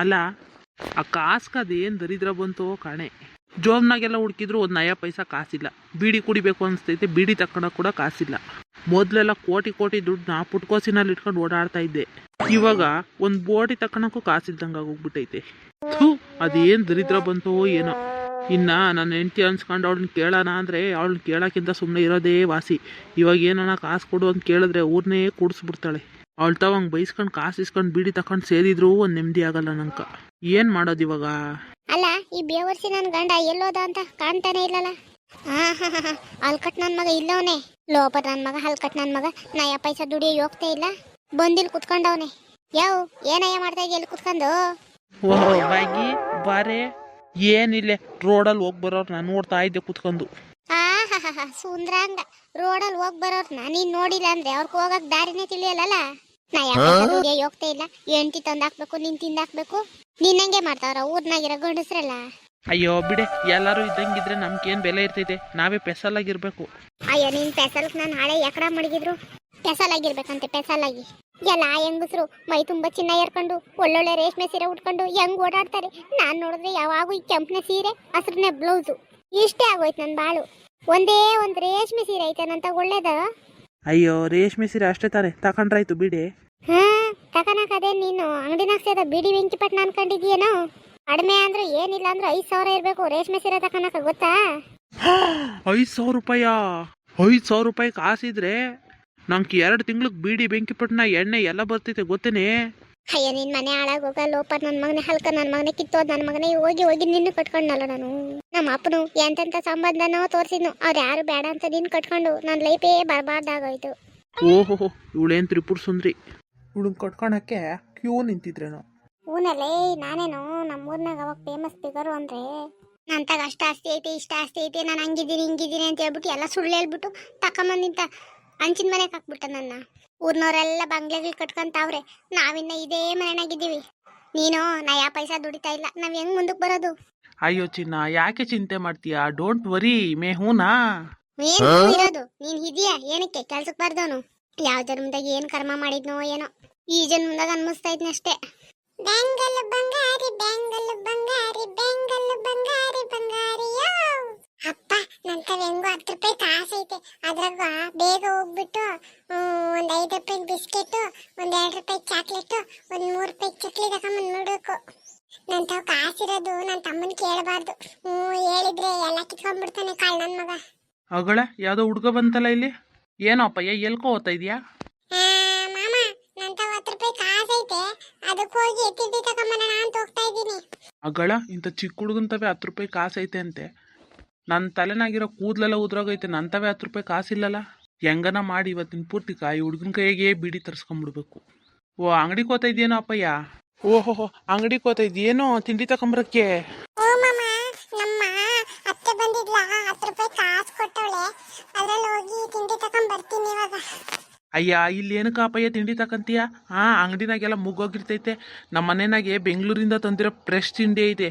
ಅಲ್ಲ, ಆ ಕಾಸ್ಗೆ ಅದೇನು ದರಿದ್ರ ಬಂತು ಕಾಣೆ. ಜೋಬ್ನಾಗೆಲ್ಲ ಹುಡುಕಿದ್ರು ಒಂದು ನಯ ಪೈಸಾ ಕಾಸಿಲ್ಲ. ಬೀಡಿ ಕುಡಿಬೇಕು ಅನಿಸ್ತೈತೆ, ಬೀಡಿ ತಕ್ಕಣ ಕೂಡ ಕಾಸಿಲ್ಲ. ಮೊದಲೆಲ್ಲ ಕೋಟಿ ಕೋಟಿ ದುಡ್ಡನ್ನ ಪುಟ್ಕೋಸಿನಲ್ಲಿ ಇಟ್ಕೊಂಡು ಓಡಾಡ್ತಾ ಇದ್ದೆ. ಇವಾಗ ಒಂದು ಬೋಟಿ ತಕ್ಕಣಕ್ಕೂ ಕಾಸಿಲ್ದಂಗೆ ಆಗೋಗ್ಬಿಟ್ಟೈತೆ ಥೂ, ಅದೇನು ದರಿದ್ರ ಬಂತು ಏನೋ. ಇನ್ನ ನನ್ನ ಹೆಂಡತಿ ಅನ್ಸ್ಕೊಂಡು ಅವಳನ್ನ ಕೇಳೋಣ ಅಂದರೆ ಅವಳನ್ನ ಕೇಳೋಕ್ಕಿಂತ ಸುಮ್ಮನೆ ಇರೋದೇ ವಾಸಿ. ಇವಾಗ ಏನೋ ಕಾಸು ಕೊಡು ಅಂತ ಕೇಳಿದ್ರೆ ಊರನ್ನೇ ಕೂಡಿಸ್ಬಿಡ್ತಾಳೆ. ಅವಳು ತವಂಗೆ ಬೈಸ್ಕೊಂಡು ಕಾಸು ಇಸ್ಕೊಂಡ್ ಬೀಡಿ ತಕೊಂಡ್ ಸೇರಿದ್ರು ಒಂದ್ ನೆಮ್ಮದಿ ಆಗಲ್ಲ ನಂಕ. ಏನು ಮಾಡೋದು ಇವಾಗ? ಅಲ್ಲ ಈ ಬೇವರ್ಸಿ ನನ್ನ ಗಂಡ ಎಲ್ಲೋದ ಅಂತ ಕಾಣ್ತಾನೆ ಇಲ್ಲಲ್ಲ? ಅಲ್ಕಟ್ ನನ್ ಹಲ್ಕಟ್ ನನ್ನ ಮಗ ಇಲ್ಲವನೇ. ಲೋಪ ನನ್ನ ಮಗ ಹಲ್ಕಟ್ ನನ್ನ ಮಗ. ಯಾ ಪೈಸಾ ದುಡಿಯೋ ಹೋಗ್ತಾ ಇಲ್ಲ. ಬಂದಿಲ್ ಕುತ್ಕೊಂಡವನೆ. ಯಾವ ಏನಯ್ಯ ಮಾಡ್ತಾ ಇದೆಯಾ ಎಲ್ಲಿ ಕುತ್ಕೊಂಡು? ಓಹೋ ಬಾಗಿ ಬಾರೆ. ಏನಿಲ್ಲ ರೋಡಲ್ಲಿ ಹೋಗಿ ಬರೋರು ನಾನು ನೋಡ್ತಾ ಇದ್ದೆ ಕುತ್ಕೊಂಡು. ಹಾ ಸುಂದ್ರಂಗ. ರೋಡಲ್ಲಿ ಹೋಗಿ ಬರೋರ್ನ ನೀನ್ ನೋಡಿಲ್ಲ ಅಂದ್ರೆ ಅವ್ರಿಗೆ ಹೋಗಕ್ ದಾರಿನೇ ತಿಳಿಯಲ್ಲ ನಾ ಯಾಕೆ ಹೋಗ್ತಾ ಇಲ್ಲ. ಎಂಟಿ ತಂದ್ ಹಾಕ್ಬೇಕು ನೀನ್ ತಿಂದ್ ಹಾಕ್ಬೇಕು ನಿನ್ನಂಗೆ ಮಾಡ್ತಾವ್ರ ಊರ್ನಾಗಿರೋ ಗಂಡಸ್ರಲ್ಲ? ಅಯ್ಯೋ ಬಿಡೆ ಎಲ್ಲಾರು ಇದ್ದಂಗಿದ್ರೆ ನಮ್ಗೇನ್ ಬೆಲೆ ಇರ್ತೈತೆ? ನಾವೇ ಪೆಸಲ್ ಆಗಿರ್ಬೇಕು ಅಯ್ಯೋ ನೀನ್ ಪೆಸಲ್ಕ್ ನಾನು ಹಾಳೆ ಎಕಡ ಮಡಗಿದ್ರು? ಪೆಸಲ್ ಆಗಿರ್ಬೇಕಂತೆ ಪೆಸಲ್ ಆಗಿ ಎಲ್ಲ ಹೆಂಗಸ್ರು ಮೈ ತುಂಬಾ ಚಿನ್ನ ಏರ್ಕೊಂಡು ಒಳ್ಳೊಳ್ಳೆ ರೇಷ್ಮೆ ಸೀರೆ ಉಟ್ಕೊಂಡು ಹೆಂಗ್ ಓಡಾಡ್ತಾರೆ? ನಾನ್ ನೋಡಿದ್ರೆ ಯಾವಾಗೂ ಈ ಕೆಂಪನೆ ಸೀರೆ ಹಸ್ರನೆ ಬ್ಲೌಸು. ಇಷ್ಟೇ ಆಗೋಯ್ತು ನನ್ ಬಾಳು. ಒಂದೇ ಒಂದು ರೇಷ್ಮೆ ಸೀರೆ ಐತೇನಂತ ಒಳ್ಳೇದ? ಅಯ್ಯೋ ರೇಷ್ಮೆ ಸೀರೆ ಅಷ್ಟೇ ತಾನೆ. ತಕೊಂಡ್ರಾಯ್ತು ಬಿಡಿ. ಹಾ ತಕನಕದೇ ನೀನು. ಅಂಗಡಿನಾಗ ಸೇದ ಬಿಡಿ ವೆಂಕಿಪಟ್ನ ಅನ್ಕೊಂಡಿದ್ಯೇನೋ ಕಡಿಮೆ ಅಂದ್ರೆ ಏನಿಲ್ಲ ಅಂದ್ರೆ ಐದ್ ಸಾವಿರ ಇರ್ಬೇಕು ರೇಷ್ಮೆ ಸೀರೆ ತಕನಕ ಗೊತ್ತಾ? ಐದು ಸಾವಿರ ರೂಪಾಯ? ಐದು ಸಾವಿರ ರೂಪಾಯಿ ಕಾಸಿದ್ರೆ ನಂಗೆ ಎರಡು ತಿಂಗ್ಳಿಗೆ ಬಿಡಿ ಬೆಂಕಿಪಟ್ಟಣ ಎಣ್ಣೆ ಎಲ್ಲ ಬರ್ತೈತೆ ಗೊತ್ತೇನೆ? ಅಯ್ಯ ನಿನ್ ಮನೆ ಹಾಳಾಗೋಗ ಲೋಪ ನನ್ನ ಮಗನೇ ಹಲ್ಕ ನನ್ನ ಮಗನೇ ಕಿತ್ತೋದ್ ನನ್ನ ಮಗನೇ ಹೋಗಿ ಹೋಗಿ ನಿನ್ನ ಕಟ್ಕೊಂಡಲ್ಲ ನಾನು. ನಮ್ಮ ಅಪ್ಪನು ಎಂತೆಂತ ಸಂಬಂಧನೋ ತೋರಿಸಿದ್ನು ಅವ್ರ ಯಾರು ಬೇಡ ಅಂತ ನಿನ್ ಕಟ್ಕೊಂಡು ನನ್ ಲೈಫೇ ಬರಬಾರ್ದಾಗೋಯ್ತು. ಓಹೋ ಇವಳೇನ್ ತ್ರಿಪುರ ಸುಂದ್ರಿ? ಇವಳನ್ನ ಕಟ್ಕೊಳಕ್ಕೆ ಕ್ಯೂ ನಿಂತಿದ್ರೇನು. ಊನಲ್ಲೇ ನಾನೇನು ನಮ್ಮೂರ್ನಾಗ ಅವಾಗ ಫೇಮಸ್ ಫಿಗರು ಅಂದ್ರೆ ನಂತಾಗ ಅಷ್ಟ ಆಸ್ತಿ ಐತಿ ಇಷ್ಟ ಆಸ್ತಿ ಐತಿ ನಾನು ಹಂಗಿದ್ದೀನಿ ಹಿಂಗಿದ್ದೀನಿ ಅಂತ ಹೇಳ್ಬಿಟ್ಟು ಎಲ್ಲ ಸುಳ್ಳು ಹೇಳ್ಬಿಟ್ಟು ತಕೊಂಬಂದಿಂತ ಹಂಚಿನ ಮನೆಗೆ ಹಾಕ್ಬಿಟ್ಟ ನನ್ನ. ಊರ್ನವರೆಲ್ಲ ಬಂಗ್ಲೆಗಳು ಕಟ್ಕೊಂತಾವ್ರೆ. ನಾವಿನ್ನ ಇದೇ ಮನೆನಾಗಿದ್ದೀವಿ. ನೀನು ನಾ ಯಾವ ಪೈಸಾ ದುಡಿತಾ ಇಲ್ಲ. ನಾವ್ ಹೆಂಗ್ ಮುಂದಕ್ಕೆ ಬರೋದು? ಅಯ್ಯೋ ಚಿನ್ನ ಯಾಕೆ ಚಿಂತೆ ಮಾಡ್ತೀಯಾ? ಡೋಂಟ್ ವರಿ ಮೇ ಹೂನಾ? ಏನು ಇರೋದು? ನೀನ್ ಇದೀಯಾ? ಏನಕ್ಕೆ? ಕೆಲ್ಸಕ್ ಬರ್ದವನು? ಯಾವ ಜನ್ಮದಾಗ ಏನ್ ಕರ್ಮ ಮಾಡಿದ್ನೋ ಏನೋ? ಈ ಜನ್ಮದಾಗ ಅನ್ಮಿಸ್ತಾ ಇದ್ನಷ್ಟೇ ಬೆಂಗಲ್ ಬಂಗಾರಿ ಬೆಂಗಲ್ ಬಂಗಾರಿ ಬೆಂಗಲ್ ಬಂಗಾರಿ ಅಪ್ಪ ನಂತ ಹೆಂಗೋ ಹತ್ತು ರೂಪಾಯಿ ಕಾಸು ಐತೆ. ಅದ್ರಾಗ ಬೇಗ ಹೋಗ್ಬಿಟ್ಟು ಒಂದು ಐದು ರೂಪಾಯಿ ಬಿಸ್ಕೆಟ್ ಒಂದು ಎರಡು ರೂಪಾಯಿ ಚಾಕ್ಲೇಟ್ ಒಂದು ಮೂರು ರೂಪಾಯಿ ಚಕ್ಲಿ ತಗೊಂಬಂದು ನೋಡಬೇಕು. ನನ್ನ ತಾವು ಕಾಸಿರೋದು ನನ್ನ ತಮ್ಮನ ಕೇಳಬಾರ್ದು. ಹ್ಞೂ ಹೇಳಿದ್ರೆ ಎಲ್ಲ ಕಿತ್ಕೊಂಡ್ಬಿಡ್ತಾನೆ ಕಾಳು ನನ್ನ ಮಗ. ಅಗಳ ಯಾವುದೋ ಹುಡ್ಗ ಬಂತಲ್ಲ ಇಲ್ಲಿ? ಏನೋ ಅಪ್ಪ ಎಲ್ಕೋ ಓದ್ತಾ ಇದೆಯಾ? ಮಾಮ ನನ್ನ ತಾವು ಹತ್ತು ರೂಪಾಯಿ ಕಾಸೈತೆ ಅದಕ್ಕೆ ಹೋಗಿ ತಿಂಡಿ ತಗೊಂಬರೋಣ ಅಂತ ಹೋಗ್ತಾ ಇದ್ದೀನಿ. ಅಗಳ ಇಂಥ ಚಿಕ್ಕ ಹುಡುಗಂತವೇ ಹತ್ತು ರೂಪಾಯಿ ಕಾಸೈತೆ ಅಂತೆ. ನನ್ನ ತಲೆನಾಗಿರೋ ಕೂದಲೆಲ್ಲ ಉದ್ರೋಗೈತೆ ನಂತವೇ ಹತ್ತು ರೂಪಾಯಿ ಕಾಸಿಲ್ಲಲ್ಲ ಹೆಂಗನ ಮಾಡಿ ಇವತ್ತಿನ ಪೂರ್ತಿ ಕಾಯಿ ಹುಡುಗನ ಕೈಗೆ ಬಿಡಿ ತರಿಸ್ಕೊಂಬಿಡ್ಬೇಕು. ಓ ಅಂಗಡಿ ಕೋತಾ ಇದೆಯೇನೋ ಅಪ್ಪಯ್ಯ? ಓಹೋ ಅಂಗಡಿ ಕೋತಾ ಇದೆಯೇನೋ ತಿಂಡಿ ತಕೊಂಬರಕ್ಕೆ ಅಯ್ಯ ಇಲ್ಲಿ ಏನಕ್ಕೆ ಅಪ್ಪಯ್ಯ ತಿಂಡಿ ತಕಂತೀಯ? ಹಾಂ ಅಂಗಡಿನಾಗೆಲ್ಲ ಮುಗ್ಗೋಗಿರ್ತೈತೆ. ನಮ್ಮ ಮನೆನಾಗೆ ಬೆಂಗಳೂರಿಂದ ತಂದಿರೋ ಫ್ರೆಶ್ ತಿಂಡಿ ಐತೆ.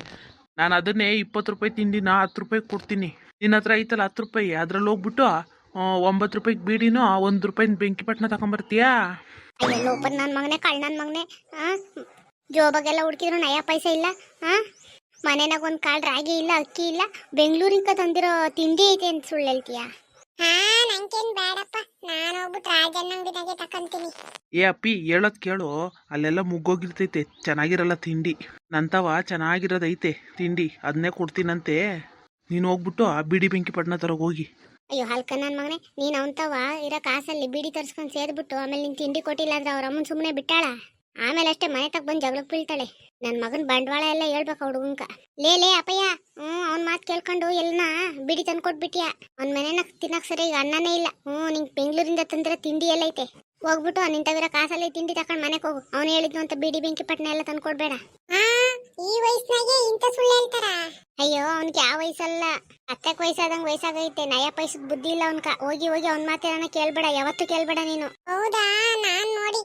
ನಾನು ಅದನ್ನೇ ಇಪ್ಪತ್ತು ರೂಪಾಯಿ ತಿಂಡಿನ ಹತ್ತು ರೂಪಾಯಿ ಕೊಡ್ತೀನಿ. ನಿನ್ನ ಹತ್ರ ಐತಲ್ಲ ಹತ್ತು ರೂಪಾಯಿ, ಅದ್ರಲ್ಲಿ ಹೋಗ್ಬಿಟ್ಟು ಒಂಬತ್ತು ರೂಪಾಯಿಗೆ ಬೀಡಿನೂ ಒಂದು ರೂಪಾಯಿ ಬೆಂಕಿ ತಗೊಂಬರ್ತೀಯಾ? ಅಯ್ಯೋ ಲೋಪನ್ ನನ್ನ ಮಗನೇ, ಕಳ್ ನನ್ನ ಮಗನೇ ಜೋಬಾಗೆಲ್ಲ ಹುಡುಕಿದ್ರು, ನಯ ಪೈಸೆ ಇಲ್ಲ ಮನೆನಾಗ ಒಂದು ಕಾಳು ರಾಗಿ ಇಲ್ಲ, ಅಕ್ಕಿ ಇಲ್ಲ ಬೆಂಗಳೂರಿಂದ ತಂದಿರೋ ತಿಂಡಿ ಐತೆ ಅಂತ ಸುಳ್ಳು ಹೇಳ್ತೀಯ ಹಾ ನಂಗೇನ್ ಬೇಡಪ್ಪ. ನಾನು ಹೋಗ್ಬಿಟ್ಟು ರಾಜನ ಅಂಗಡಿನಾಗೆ ತಕೊಂತೀನಿ. ಏ ಅಪ್ಪಿ ಹೇಳೋದ್ ಕೇಳು. ಅಲ್ಲೆಲ್ಲ ಮುಗ್ಗೋಗಿರ್ತೈತೆ. ಚೆನ್ನಾಗಿರಲ್ಲ ತಿಂಡಿ. ನಂತವ ಚೆನ್ನಾಗಿರೋದೈತೆ ತಿಂಡಿ. ಅದನ್ನೇ ಕೊಡ್ತೀನಂತೆ. ನೀನು ಹೋಗ್ಬಿಟ್ಟು ಆ ಬಿಡಿ ಬೆಂಕಿ ಪಟ್ಟಣ ತರೋಗಿ ಹೋಗಿ. ಅಯ್ಯೋ ಹಲ್ಕ ನನ್ನ ಮಗನೇ. ನೀನು ಅವಂತವ ಇರೋ ಕಾಸಲ್ಲಿ ಬಿಡಿ ತರ್ಸ್ಕೊಂಡು ಸೇರ್ಬಿಟ್ಟು ಆಮೇಲೆ ನಿನ್ ತಿಂಡಿ ಕೊಟ್ಟಿಲ್ಲ ಅಂದ್ರೆ ಅವ್ರ ಅಮ್ಮನ ಸುಮ್ಮನೆ ಬಿಟ್ಟಾಳ? ಆಮೇಲೆ ಅಷ್ಟೇ ಮನೆ ತಗ ಬಂದು ಜಗಳಕ್ಕೆ ಬೀಳ್ತಾಳೆ. ನನ್ನ ಮಗನ ಬಂಡವಾಳ ಎಲ್ಲ ಹೇಳ್ಬೇಕು ಹುಡುಗಂಕ ಲೇ ಲೇ ಅಪ್ಪಯ್ಯ. ಹ್ಞೂ ಅವ್ನ ಮಾತು ಕೇಳ್ಕೊಂಡು ಎಲ್ಲನ ಬಿಡಿ ತಂದು ಕೊಟ್ಬಿಟ್ಯಾ ಅವ್ನ ಮನೆನಾಗ ತಿನ್ನಕ್ ಸರಿ ಈಗ ಅನ್ನನೇ ಇಲ್ಲ. ಹ್ಞೂ ನಿಂಗೆ ಬೆಂಗಳೂರಿಂದ ತಂದಿರೋ ತಿಂಡಿ ಎಲ್ಲ ಐತೆ. ಹೋಗ್ಬಿಟ್ಟು ನಿಂತವಿರೋ ಕಾಸಲ್ಲಿ ತಿಂಡಿ ತಕೊಂಡು ಮನೆಗೆ ಹೋಗು. ಅವ್ನು ಹೇಳಿದ್ನು ಅಂತ ಬಿಡಿ ಬೆಂಕಿ ಪಟ್ಟಣ ಎಲ್ಲ ತಂದು ಕೊಡ್ಬೇಡ ಈ ವಯಸ್ಸಿನಾಗೆ ಇಂಥ ಸುಳ್ಳು ಹೇಳ್ತಾರ? ಅಯ್ಯೋ ಅವ್ನಿಗೆ ಯಾವ ವಯಸ್ಸಲ್ಲ. ಹತ್ತಕ್ಕೆ ವಯಸ್ಸಾದಂಗೆ ವಯಸ್ಸಾಗೈತೆ. ನಯ ಪೈಸದ ಬುದ್ಧಿ ಇಲ್ಲ ಅವ್ನ್ಕ. ಹೋಗಿ ಹೋಗಿ ಅವ್ನ ಮಾತೇನ ಕೇಳ್ಬೇಡ. ಯಾವತ್ತೂ ಕೇಳ್ಬೇಡ ನೀನು. ಹೌದಾ? ನಾನು ನೋಡಿ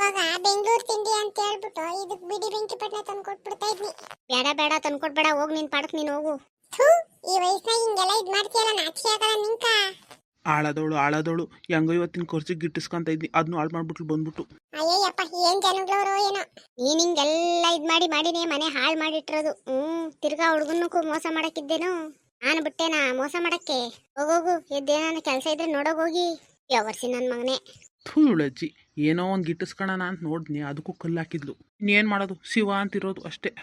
ಇವಾಗ ಬೆಂಗಳೂರು ತಿಂಡಿ ಅಂತ ಹೇಳ್ಬಿಟ್ಟು ಇದಕ್ ಬಿಡಿ ಬೆಂಕಿ ಪಟ್ಟಣ ತಂದು ಕೊಟ್ಬಿಡ್ತಾ ಇದ್ನಿ. ಬೇಡ ಬೇಡ ತಂದ್ಕೊಡ್ಬೇಡ ಹೋಗ್ ನಿನ್ ಪಾಡಕ್ ನೀನ್ ಹೋಗು. ಥೂ ಈ ವಯಸ್ಸಿನಾಗ ಹಿಂಗೆಲ್ಲ ಇದ್ ಮಾಡ್ತೀಯಲ್ಲ ನಾಚಿಕೆ ಆಗಲ್ಲ ನಿಂಕ. ಆಳದೋಳು ಆಳದೋಳು ಹೆಂಗೋ ಇವತ್ತಿನ ಖರ್ಚಿಗೆ ಗಿಟ್ಟಿಸ್ಕೊಂತ ಇದ್ನಿ ಅದನ್ನು ಹಾಳು ಮಾಡ್ಬಿಟ್ಲು ಬಂದ್ಬಿಟ್ಟು. ಅಯ್ಯಯ್ಯಪ್ಪ ಏನ್ ಜನಗಳವರು ಏನೋ. ನೀನ್ ಹಿಂಗೆಲ್ಲ ಇದ್ ಮಾಡಿ ಮಾಡಿನೇ ಮನೆ ಹಾಳು ಮಾಡಿಟ್ಟಿರೋದು. ಹ್ಮ್ ತಿರ್ಗಾ ಹುಡುಗನಕ್ಕೂ ಮೋಸ ಮಾಡಕ್ಕಿದ್ದೇನು? ನಾನು ಬಿಟ್ಟೇನಾ ಮೋಸ ಮಾಡಕ್ಕೆ? ಹೋಗೋಗು ಎದ್ದೇನ ಕೆಲಸ ಇದ್ರೆ ನೋಡೋಗೋಗಿ ಯಾವರ್ಸಿ ನನ್ ಮಗನೇ. ಥೂ ಅಜ್ಜಿ ಏನೋ ಒಂದು ಗಿಟ್ಟಿಸ್ಕೊಳ್ಳೋಣ ಅಂತ ನೋಡಿದ್ನಿ. ಅದಕ್ಕೂ ಕಲ್ಲು ಹಾಕಿದ್ಲು. ಇನ್ನೇನು ಮಾಡೋದು? ಶಿವ ಅಂತಿರೋದು ಅಷ್ಟೇ.